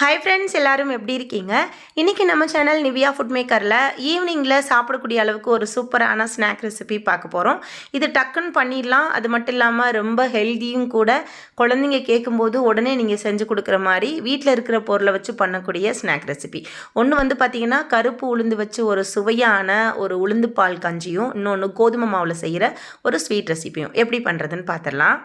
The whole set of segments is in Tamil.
ஹாய் ஃப்ரெண்ட்ஸ் எல்லாரும் எப்படி இருக்கீங்க? இன்றைக்கி நம்ம சேனல் நிவியா ஃபுட் மேக்கரில் ஈவினிங்கில் சாப்பிடக்கூடிய அளவுக்கு ஒரு சூப்பரான ஸ்நாக் ரெசிபி பார்க்க போகிறோம் இது டக்குன்னு பண்ணிடலாம். அது மட்டும் இல்லாமல் ரொம்ப ஹெல்த்தியும் கூட குழந்தைங்க கேட்கும்போது உடனே நீங்கள் செஞ்சு கொடுக்குற மாதிரி வீட்டில் இருக்கிற பொருளை வச்சு பண்ணக்கூடிய ஸ்நாக் ரெசிபி ஒன்று வந்து பார்த்திங்கன்னா கருப்பு உளுந்து வச்சு ஒரு சுவையான ஒரு உளுந்து பால் கஞ்சியும் இன்னொன்று கோதுமை மாவில் செய்கிற ஒரு ஸ்வீட் ரெசிபியும் எப்படி பண்ணுறதுன்னு பார்த்துடலாம்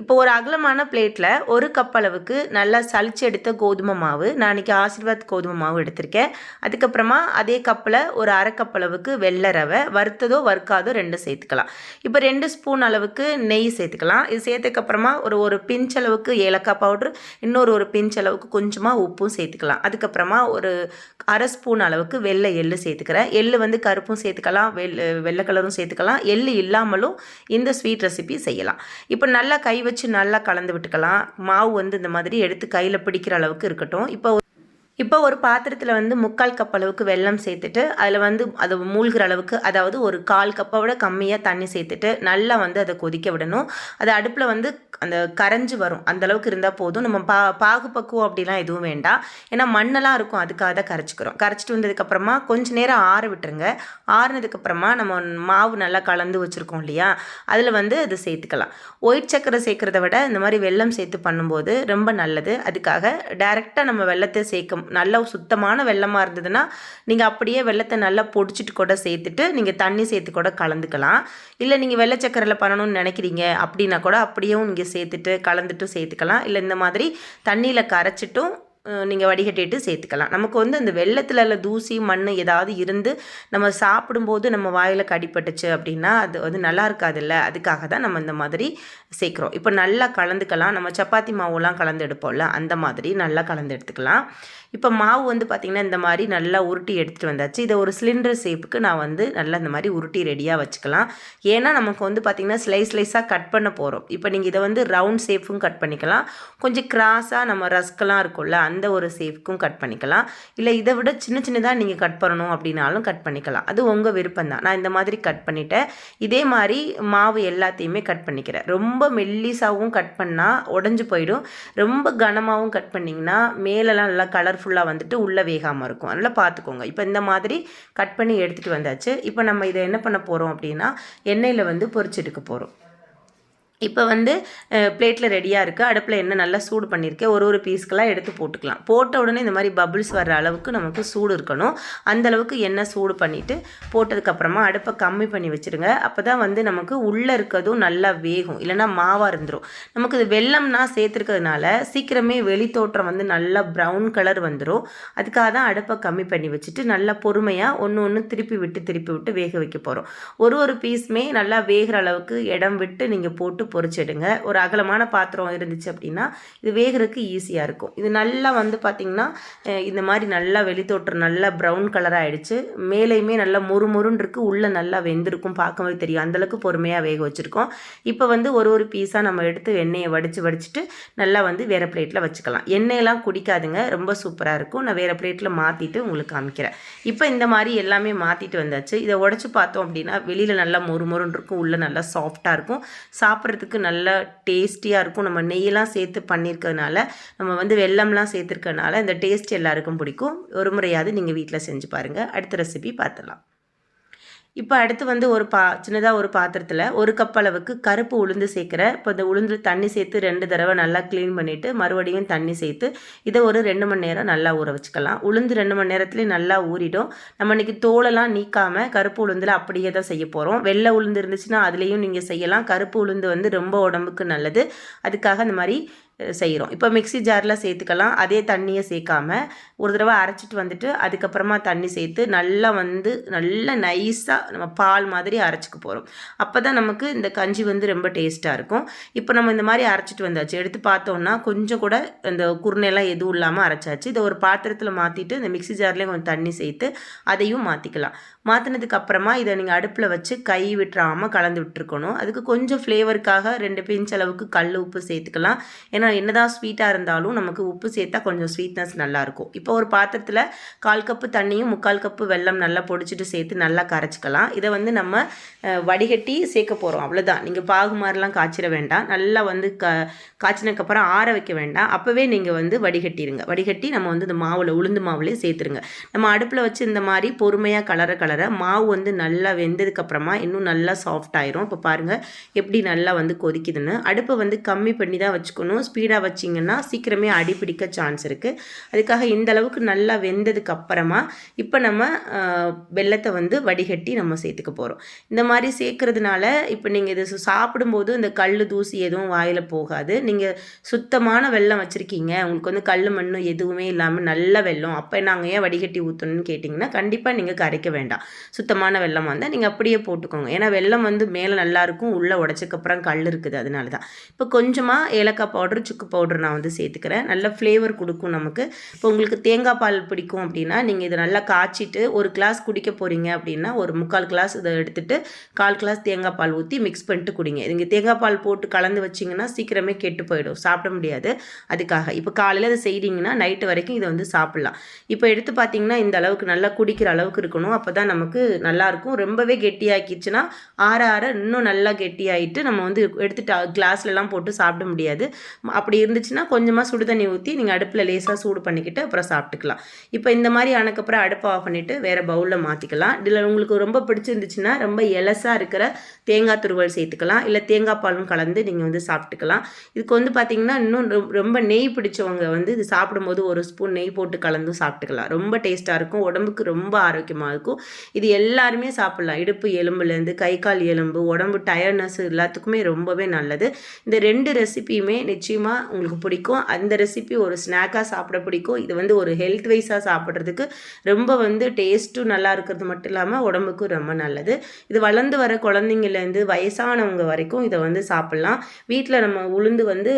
இப்போ ஒரு அகலமான பிளேட்டில் ஒரு கப் அளவுக்கு நல்லா சளிச்சு எடுத்த கோதுமை மாவு. நான் இன்றைக்கி ஆசீர்வாத் கோதுமை மாவு எடுத்திருக்கேன். அதுக்கப்புறமா அதே கப்பில் ஒரு அரை கப் அளவுக்கு வெள்ளை ரவை. வறுத்ததோ வறுக்காதோ ரெண்டு சேர்த்துக்கலாம். இப்போ ரெண்டு ஸ்பூன் அளவுக்கு நெய் சேர்த்துக்கலாம். இது சேர்த்ததுக்கப்புறமா ஒரு ஒரு பிஞ்ச் அளவுக்கு ஏலக்காய் பவுட்ரு இன்னொரு ஒரு பிஞ்ச் அளவுக்கு கொஞ்சமாக உப்பும் சேர்த்துக்கலாம். அதுக்கப்புறமா ஒரு அரை ஸ்பூன் அளவுக்கு வெள்ளை எள்ளு சேர்த்துக்கிறேன். எள்ளு வந்து கருப்பும் சேர்த்துக்கலாம் வெள்ளை வெள்ளை கலரும் சேர்த்துக்கலாம். எள்ளு இல்லாமலும் இந்த ஸ்வீட் ரெசிபி செய்யலாம். இப்போ நல்லா கை வச்சு நல்லா கலந்து விட்டுக்கலாம். மாவு வந்து இந்த மாதிரி எடுத்து கையில் பிடிக்கிற அளவுக்கு இருக்கட்டும். இப்போ இப்போ ஒரு பாத்திரத்தில் வந்து முக்கால் கப் அளவுக்கு வெல்லம் சேர்த்துட்டு அதில் வந்து அது மூழ்கிற அளவுக்கு அதாவது ஒரு கால் கப்பை விட கம்மியாக தண்ணி சேர்த்துட்டு நல்லா வந்து அதை கொதிக்க விடணும். அது அடுப்பில் வந்து அந்த கரைஞ்சி வரும். அந்தளவுக்கு இருந்தால் போதும். நம்ம பா பாகு பக்குவம் அப்படிலாம் எதுவும் வேண்டாம். ஏன்னா மண்ணெல்லாம் இருக்கும். அதுக்காக தான் கரைச்சிக்கிறோம். கரைச்சிட்டு வந்ததுக்கப்புறமா கொஞ்சம் நேரம் ஆற விட்டுருங்க. ஆறுனதுக்கப்புறமா நம்ம மாவு நல்லா கலந்து வச்சுருக்கோம் இல்லையா? அதில் வந்து அது சேர்த்துக்கலாம். ஒயிட் சக்கரை சேர்க்குறத விட இந்த மாதிரி வெல்லம் சேர்த்து பண்ணும்போது ரொம்ப நல்லது. அதுக்காக டைரெக்டாக நம்ம வெள்ளத்தை சேர்க்க நல்ல சுத்தமான வெள்ளமாக இருந்ததுன்னா நீங்கள் அப்படியே வெள்ளத்தை நல்லா பொடிச்சிட்டு கூட சேர்த்துட்டு நீங்கள் தண்ணி சேர்த்து கூட கலந்துக்கலாம். இல்லை நீங்கள் வெள்ளை சக்கரையில் பண்ணணும்னு நினைக்கிறீங்க அப்படின்னா கூட அப்படியும் நீங்கள் சேர்த்துட்டு கலந்துட்டும் சேர்த்துக்கலாம். இல்லை இந்த மாதிரி தண்ணியில் கரைச்சிட்டும் நீங்கள் வடிகட்டிட்டு சேர்த்துக்கலாம். நமக்கு வந்து அந்த வெள்ளத்தில் உள்ள தூசி மண் ஏதாவது இருந்து நம்ம சாப்பிடும்போது நம்ம வாயில் கடிப்பட்டுச்சு அப்படின்னா அது வந்து நல்லா இருக்காதுல்ல? அதுக்காக தான் நம்ம இந்த மாதிரி சேர்க்குறோம். இப்போ நல்லா கலந்துக்கலாம். நம்ம சப்பாத்தி மாவுலாம் கலந்து எடுப்போம்ல? அந்த மாதிரி நல்லா கலந்து எடுத்துக்கலாம். இப்போ மாவு வந்து பார்த்திங்கன்னா இந்த மாதிரி நல்லா உருட்டி எடுத்துகிட்டு வந்தாச்சு. இதை ஒரு சிலிண்டர் ஷேப்புக்கு நான் வந்து நல்லா இந்த மாதிரி உருட்டி ரெடியாக வச்சுக்கலாம். ஏன்னா நமக்கு வந்து பார்த்திங்கன்னா ஸ்லைஸ் ஸ்லைஸாக கட் பண்ண போகிறோம் இப்போ நீங்கள் இதை வந்து ரவுண்ட் ஷேப்பும் கட் பண்ணிக்கலாம். கொஞ்சம் கிராஸாக நம்ம ரஸ்கெல்லாம் இருக்கும்ல? அந்த ஒரு சேஃப்க்கும் கட் பண்ணிக்கலாம். இல்லை இதை விட சின்ன சின்னதாக நீங்கள் கட் பண்ணணும் அப்படின்னாலும் கட் பண்ணிக்கலாம். அது உங்கள் விருப்பம் தான் நான் இந்த மாதிரி கட் பண்ணிவிட்டேன் இதே மாதிரி மாவு எல்லாத்தையுமே கட் பண்ணிக்கிறேன். ரொம்ப மெல்லிஸாகவும் கட் பண்ணால் உடஞ்சி போயிடும். ரொம்ப கனமாகவும் கட் பண்ணிங்கன்னா மேலெலாம் நல்லா கலர் ஃபுல்லாக வந்துட்டு உள்ளே வேகாமல் இருக்கும். அதனால் பார்த்துக்கோங்க. இப்போ இந்த மாதிரி கட் பண்ணி எடுத்துகிட்டு வந்தாச்சு. இப்போ நம்ம இதை என்ன பண்ண போகிறோம் அப்படின்னா எண்ணெயில் வந்து பொரிச்செடுக்க போகிறோம் இப்போ வந்து பிளேட்டில் ரெடியாக இருக்குது அடுப்பில் என்ன நல்லா சூடு பண்ணியிருக்கேன் ஒரு ஒரு பீஸ்க்கெல்லாம் எடுத்து போட்டுக்கலாம். போட்ட உடனே இந்த மாதிரி பபுள்ஸ் வர்ற அளவுக்கு நமக்கு சூடு இருக்கணும். அந்த அளவுக்கு எண்ணெய் சூடு பண்ணிவிட்டு போட்டதுக்கப்புறமா அடுப்பை கம்மி பண்ணி வச்சுருங்க. அப்போ தான் வந்து நமக்கு உள்ளே இருக்கிறதும் நல்லா வேகும். இல்லைனா மாவாக இருந்துடும் நமக்கு இது வெள்ளம்னா சேர்த்துருக்கிறதுனால சீக்கிரமே வெளி தோற்றம் வந்து நல்லா ப்ரௌன் கலர் வந்துடும் அதுக்காக தான் அடுப்பை கம்மி பண்ணி வச்சுட்டு நல்லா பொறுமையாக ஒன்று ஒன்று திருப்பி விட்டு திருப்பி விட்டு வேக வைக்க போகிறோம் ஒரு ஒரு பீஸுமே நல்லா வேகிற அளவுக்கு இடம் விட்டு நீங்கள் போட்டு பொறிச்சிடுங்க. ஒரு அகலமான பாத்திரம் இருந்துச்சு அப்படின்னா இது வேகிறதுக்கு ஈஸியாக இருக்கும். இது நல்லா வந்து பார்த்திங்கன்னா இந்த மாதிரி நல்லா வெளித்தோற்றம் நல்லா ப்ரௌன் கலர் ஆகிடுச்சு மேலேயுமே நல்லா முறுமுறுன்னு இருக்குது உள்ளே நல்லா வெந்திருக்கும். பார்க்கவே தெரியும். அந்தளவுக்கு பொறுமையாக வேக வச்சுருக்கோம். இப்போ வந்து ஒரு ஒரு பீஸாக நம்ம எடுத்து எண்ணெயை வடித்து வடிச்சிட்டு நல்லா வந்து வேறு பிளேட்டில் வச்சுக்கலாம். எண்ணெயெல்லாம் குடிக்காதுங்க. ரொம்ப சூப்பராக இருக்கும். நான் வேறு பிளேட்டில் மாற்றிட்டு உங்களுக்கு காமிக்கிறேன். இப்போ இந்த மாதிரி எல்லாமே மாற்றிட்டு வந்தாச்சு. இதை உடச்சி பார்த்தோம் அப்படின்னா வெளியில் நல்லா முறுமுறுன்னு இருக்கும். உள்ளே நல்லா சாஃப்டாக இருக்கும். சாப்பிட்றதுக்கு சாப்பிட்றதுக்கு நல்லா டேஸ்டியாக இருக்கும். நம்ம நெய்யெல்லாம் சேர்த்து பண்ணியிருக்கிறதுனால நம்ம வந்து வெள்ளம்லாம் சேர்த்துருக்கனால இந்த டேஸ்ட் எல்லாருக்கும் பிடிக்கும். ஒரு முறையாவது நீங்கள் வீட்டில் செஞ்சு பாருங்கள் அடுத்த ரெசிபி பார்த்துடலாம். இப்போ அடுத்து வந்து ஒரு பா சின்னதாக ஒரு பாத்திரத்தில் ஒரு கப் அளவுக்கு கருப்பு உளுந்து சேர்க்குறேன் இப்போ இந்த உளுந்து தண்ணி சேர்த்து ரெண்டு தடவை நல்லா க்ளீன் பண்ணிவிட்டு மறுபடியும் தண்ணி சேர்த்து இதை ஒரு ரெண்டு மணி நேரம் நல்லா ஊற வச்சுக்கலாம். உளுந்து ரெண்டு மணி நேரத்துலேயே நல்லா ஊறிடும். நம்ம இன்றைக்கி தோலெல்லாம் நீக்காமல் கருப்பு உளுந்தில் அப்படியே தான் செய்ய போகிறோம் வெள்ளை உளுந்து இருந்துச்சுன்னா அதுலேயும் நீங்கள் செய்யலாம். கருப்பு உளுந்து வந்து ரொம்ப உடம்புக்கு நல்லது. அதுக்காக இந்த மாதிரி செய்கிறோம் இப்போ மிக்சி ஜாரில் சேர்த்துக்கலாம். அதே தண்ணியை சேர்க்காம ஒரு தடவை அரைச்சிட்டு வந்துட்டு அதுக்கப்புறமா தண்ணி சேர்த்து நல்லா வந்து நல்லா நைஸாக நம்ம பால் மாதிரி அரைச்சிக்க போகிறோம் அப்போ தான் நமக்கு இந்த கஞ்சி வந்து ரொம்ப டேஸ்ட்டாக இருக்கும். இப்போ நம்ம இந்த மாதிரி அரைச்சிட்டு வந்தாச்சு. எடுத்து பார்த்தோம்னா கொஞ்சம் கூட இந்த குருணையெல்லாம் எதுவும் இல்லாமல் அரைச்சாச்சு. இதை ஒரு பாத்திரத்தில் மாற்றிட்டு இந்த மிக்சி ஜார்லேயும் கொஞ்சம் தண்ணி சேர்த்து அதையும் மாற்றிக்கலாம் மாற்றினதுக்கு அப்புறமா இதை நீங்கள் அடுப்பில் வச்சு கை விட்டுறாமல் கலந்து விட்டுருக்கணும். அதுக்கு கொஞ்சம் ஃப்ளேவருக்காக ரெண்டு பிஞ்ச் அளவுக்கு கல் உப்பு சேர்த்துக்கலாம். ஏன்னா என்னதான் ஸ்வீட்டாக இருந்தாலும் நமக்கு உப்பு சேர்த்தா கொஞ்சம் ஸ்வீட்னஸ் நல்லாயிருக்கும் இப்போ ஒரு பாத்திரத்தில் கால் கப்பு தண்ணியும் முக்கால் கப்பு வெல்லம் நல்லா பொடிச்சிட்டு சேர்த்து நல்லா கரைச்சிக்கலாம். இதை வந்து நம்ம வடிகட்டி சேர்க்க போகிறோம் அவ்வளோதான் நீங்கள் பாகு மாதிரிலாம் காய்ச்சிட வேண்டாம். நல்லா வந்து க காய்ச்சினதுக்கப்புறம் ஆற வைக்க வேண்டாம். அப்போவே நீங்கள் வந்து வடிகட்டிடுங்க வடிகட்டி நம்ம வந்து இந்த மாவில் உளுந்து மாவுலேயே சேர்த்துருங்க. நம்ம அடுப்பில் வச்சு இந்த மாதிரி பொறுமையாக கலர கலர் மாவு வந்து நல்லா வெந்ததுக்கப்புறமா இன்னும் நல்லா சாஃப்ட் ஆயிரும். இப்போ பாருங்கள் எப்படி நல்லா வந்து கொதிக்குதுன்னு. அடுப்பை வந்து கம்மி பண்ணி தான் வச்சுக்கணும். ஸ்பீடாக வச்சிங்கன்னா சீக்கிரமே அடிப்பிடிக்க சான்ஸ் இருக்குது அதுக்காக இந்த அளவுக்கு நல்லா வெந்ததுக்கு அப்புறமா இப்போ நம்ம வெள்ளத்தை வந்து வடிகட்டி நம்ம சேர்த்துக்க போகிறோம் இந்த மாதிரி சேர்க்கறதுனால இப்போ நீங்கள் இது சாப்பிடும்போது இந்த கல் தூசி எதுவும் வாயில் போகாது. நீங்கள் சுத்தமான வெள்ளம் வச்சுருக்கீங்க. உங்களுக்கு வந்து கல் மண் எதுவுமே இல்லாமல் நல்ல வெள்ளம் அப்போ நாங்கள் ஏன் வடிகட்டி ஊற்றணும்னு கேட்டிங்கன்னா கண்டிப்பாக நீங்கள் கரைக்க வேண்டாம். சுத்தமான வெள்ளம் வந்தால் நீங்கள் அப்படியே போட்டுக்கோங்க. ஏன்னா வெள்ளம் வந்து மேலே நல்லாயிருக்கும் உள்ளே உடச்சக்கப்புறம் கல் இருக்குது அதனால தான். இப்போ கொஞ்சமாக ஏலக்காய் பவுடர் சுக்கு பவுடர் நான் வந்து சேர்த்துக்கிறேன். நல்ல ஃப்ளேவர் கொடுக்கும் நமக்கு. இப்போ உங்களுக்கு தேங்காய் பால் பிடிக்கும் அப்படின்னா நீங்கள் இதை நல்லா காய்ச்சிட்டு ஒரு கிளாஸ் குடிக்க போகிறீங்க அப்படின்னா ஒரு முக்கால் கிளாஸ் இதை எடுத்துகிட்டு கால் கிளாஸ் தேங்காய் பால் ஊற்றி மிக்ஸ் பண்ணிட்டு குடிங்க. நீங்கள் தேங்காய் பால் போட்டு கலந்து வச்சிங்கன்னா சீக்கிரமே கெட்டு போயிடும். சாப்பிட முடியாது. அதுக்காக இப்போ காலையில் அதை செய்கிறீங்கன்னா நைட்டு வரைக்கும் இதை வந்து சாப்பிட்லாம். இப்போ எடுத்து பார்த்தீங்கன்னா இந்த அளவுக்கு நல்லா குடிக்கிற அளவுக்கு இருக்கணும். அப்போ தான் நமக்கு நல்லாயிருக்கும் ரொம்பவே கெட்டியாக்கிச்சுன்னா ஆற ஆற இன்னும் நல்லா கெட்டியாகிட்டு நம்ம வந்து எடுத்துட்டு கிளாஸ்லலாம் போட்டு சாப்பிட முடியாது. அப்படி இருந்துச்சுன்னா கொஞ்சமாக சுடு தண்ணி ஊற்றி நீங்கள் அடுப்பில் லேசாக சூடு பண்ணிக்கிட்டு அப்புறம் சாப்பிட்டுக்கலாம். இப்போ இந்த மாதிரி ஆனக்கப்புறம் அடுப்பை ஆஃப் பண்ணிவிட்டு வேறு பவுலில் மாற்றிக்கலாம் இதில் உங்களுக்கு ரொம்ப பிடிச்சிருந்துச்சுன்னா ரொம்ப எலசாக இருக்கிற தேங்காய் துருவல் சேர்த்துக்கலாம். இல்லை தேங்காய் பாலும் கலந்து நீங்கள் வந்து சாப்பிட்டுக்கலாம். இதுக்கு வந்து பார்த்திங்கன்னா இன்னும் ரொம்ப நெய் பிடிச்சவங்க வந்து இது சாப்பிடும்போது ஒரு ஸ்பூன் நெய் போட்டு கலந்தும் சாப்பிட்டுக்கலாம். ரொம்ப டேஸ்ட்டாக இருக்கும். உடம்புக்கு ரொம்ப ஆரோக்கியமாக இருக்கும். இது எல்லாருமே சாப்பிட்லாம். இடுப்பு எலும்புலேருந்து கை கால் எலும்பு உடம்பு டயர்னஸ் எல்லாத்துக்குமே ரொம்பவே நல்லது. இந்த ரெண்டு ரெசிபியுமே நிச்சயமாக உங்களுக்கு பிடிக்கும். அந்த ரெசிபி ஒரு ஸ்நாக்காக சாப்பிட பிடிக்கும். இது வந்து ஒரு ஹெல்த் வைஸாக சாப்பிட்றதுக்கு ரொம்ப வந்து டேஸ்ட்டும் நல்லா இருக்கிறது மட்டும் இல்லாமல் உடம்புக்கும் ரொம்ப நல்லது. இது வளர்ந்து வர குழந்தைங்கலேருந்து வயசானவங்க வரைக்கும் இதை வந்து சாப்பிட்லாம். வீட்டில் நம்ம உளுந்து வந்து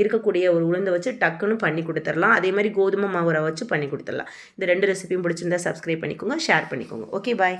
இருக்கக்கூடிய ஒரு உளுந்தை வச்சு டக்குன்னு பண்ணி கொடுத்துடலாம். அதே மாதிரி கோதுமை மாவுரை வச்சு பண்ணி கொடுத்துடலாம். இந்த ரெண்டு ரெசிபியும் பிடிச்சிருந்தா சப்ஸ்கிரைப் பண்ணிக்கோங்க ஷேர் பண்ணிக்கோங்க. Okay okay bye